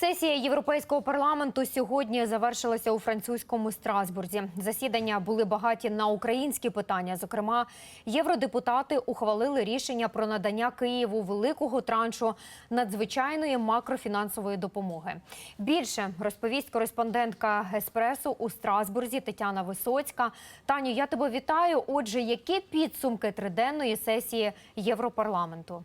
Сесія Європейського парламенту сьогодні завершилася у французькому Страсбурзі. Засідання були багаті на українські питання. Зокрема, євродепутати ухвалили рішення про надання Києву великого траншу надзвичайної макрофінансової допомоги. Більше розповість кореспондентка Еспресо у Страсбурзі Тетяна Висоцька. Таню, я тебе вітаю. Отже, які підсумки триденної сесії Європарламенту?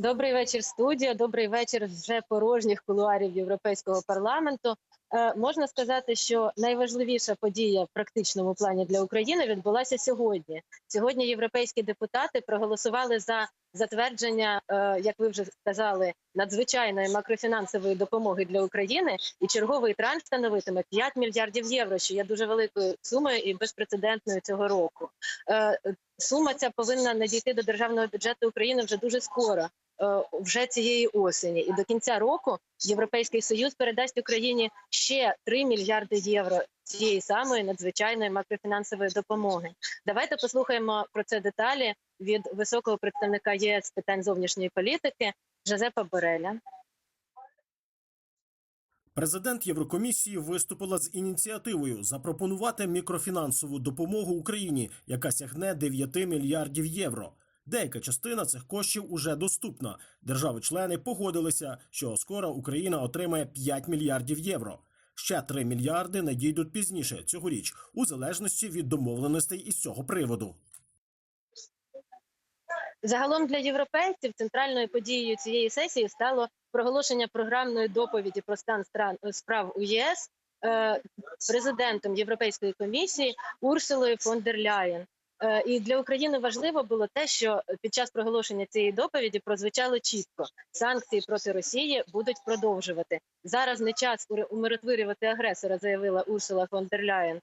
Добрий вечір, студія. Добрий вечір вже порожніх кулуарів Європейського парламенту. Е, можна сказати, що найважливіша подія в практичному плані для України відбулася сьогодні. Сьогодні європейські депутати проголосували за затвердження, е, як ви вже сказали, надзвичайної макрофінансової допомоги для України, і черговий транш становитиме 5 мільярдів євро, що є дуже великою сумою і безпрецедентною цього року. Е, сума ця повинна надійти до державного бюджету України вже дуже скоро. е, Вже цієї осені, і до кінця року Європейський союз передасть Україні ще 3 мільярди євро цієї самої надзвичайної макрофінансової допомоги. Давайте послухаємо про це деталі від високого представника ЄС з питань зовнішньої політики Жозепа Бореля. Президент Єврокомісії виступила з ініціативою запропонувати мікрофінансову допомогу Україні, яка сягне 9 мільярдів євро. Деяка частина цих коштів уже доступна. Держави-члени погодилися, що скоро Україна отримає 5 мільярдів євро. Ще 3 мільярди надійдуть пізніше цьогоріч, у залежності від домовленостей із цього приводу. Загалом для європейців центральною подією цієї сесії стало проголошення програмної доповіді про стан стран справ у ЄС е, президентом Європейської комісії Урсулою фон дер Ляєн. Е, І для України важливо було те, що під час проголошення цієї доповіді прозвучало чітко: санкції проти Росії будуть продовжувати. Зараз не час умиротворювати агресора, заявила Урсула фон дер Ляєн.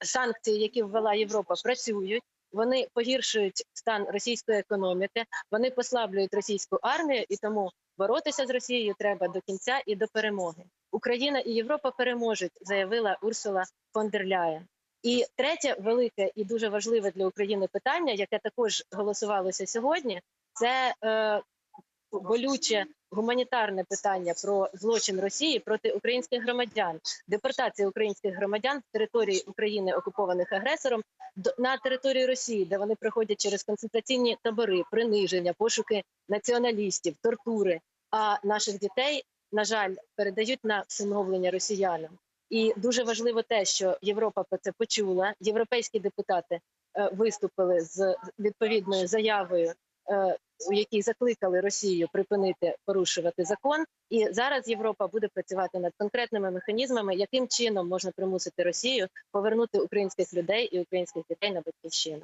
Санкції, які ввела Європа, працюють. Вони погіршують стан російської економіки, вони послаблюють російську армію, і тому боротися з Росією треба до кінця і до перемоги. Україна і Європа переможуть, заявила Урсула фон дер Ляєн. І третє велике і дуже важливе для України питання, яке також голосувалося сьогодні, це е, болюче гуманітарне питання про злочин Росії проти українських громадян, депортація українських громадян з території України, окупованих агресором, на територію Росії, де вони проходять через концентраційні табори, приниження, пошуки націоналістів, тортури. А наших дітей, на жаль, передають на всиновлення росіянам. І дуже важливо те, що Європа про це почула. Європейські депутати е, виступили з відповідною заявою, у якій закликали Росію припинити порушувати закон. І зараз Європа буде працювати над конкретними механізмами, яким чином можна примусити Росію повернути українських людей і українських дітей на батьківщину.